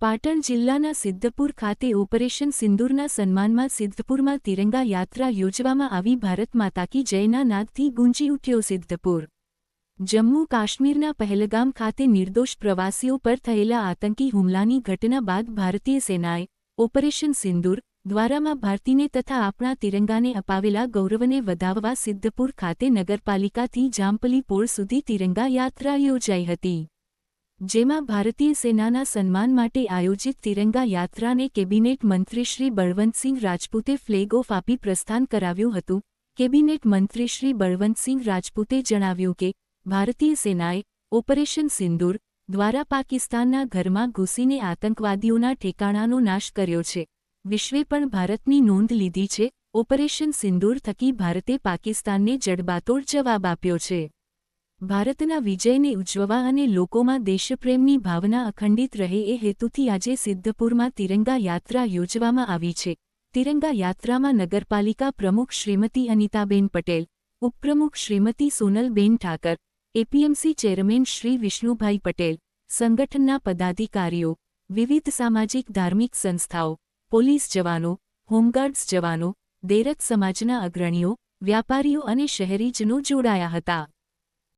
પાટણ જિલ્લાના સિદ્ધપુર ખાતે ઓપરેશન સિંદૂરના સન્માનમાં સિદ્ધપુરમાં તિરંગા યાત્રા યોજવામાં આવી ભારત માતા કી જયના નાદથી ગુંજી ઉઠ્યો સિદ્ધપુર. જમ્મુ કાશ્મીરના પહેલગામ ખાતે નિર્દોષ પ્રવાસીઓ પર થયેલા આતંકી હુમલાની ઘટના બાદ ભારતીય સેનાએ ઓપરેશન સિંદૂર દ્વારામાં ભારતીને તથા આપણા તિરંગાને અપાવેલા ગૌરવને વધાવવા સિદ્ધપુર ખાતે નગરપાલિકાથી જામપલી પોળ સુધી તિરંગા યાત્રા યોજાઈ હતી. જેમાં ભારતીય સેનાના સન્માન માટે આયોજિત તિરંગા યાત્રાને કેબિનેટ મંત્રી શ્રી બળવંતસિંહ રાજપૂતે ફ્લેગ ઓફ આપી પ્રસ્થાન કરાવ્યું હતું. કેબિનેટ મંત્રી શ્રી બળવંતસિંહ રાજપૂતે જણાવ્યું કે, ભારતીય સેનાએ ઓપરેશન સિંદૂર દ્વારા પાકિસ્તાનના ઘરમાં ઘૂસીને આતંકવાદીઓના ઠેકાણાનો નાશ કર્યો છે. વિશ્વે પણ ભારતની નોંધ લીધી છે, ઓપરેશન સિંદૂર થકી ભારતે પાકિસ્તાનને જડબાતોડ જવાબ આપ્યો છે. ભારતના વિજયને ઉજવવા અને લોકોમાં દેશપ્રેમની ભાવના અખંડિત રહે એ હેતુથી આજે સિદ્ધપુરમાં તિરંગા યાત્રા યોજવામાં આવી છે. તિરંગા યાત્રામાં નગરપાલિકા પ્રમુખ શ્રીમતી અનિતાબેન પટેલ, ઉપપ્રમુખ શ્રીમતી સોનલબેન ઠાકર, એપીએમસી ચેરમેન શ્રી વિષ્ણુભાઈ પટેલ, સંગઠનના પદાધિકારીઓ, વિવિધ સામાજિક ધાર્મિક સંસ્થાઓ, પોલીસ જવાનો, હોમગાર્ડ્સ જવાનો દેરક સમાજના અગ્રણીઓ, વ્યાપારીઓ અને શહેરીજનો જોડાયા હતા.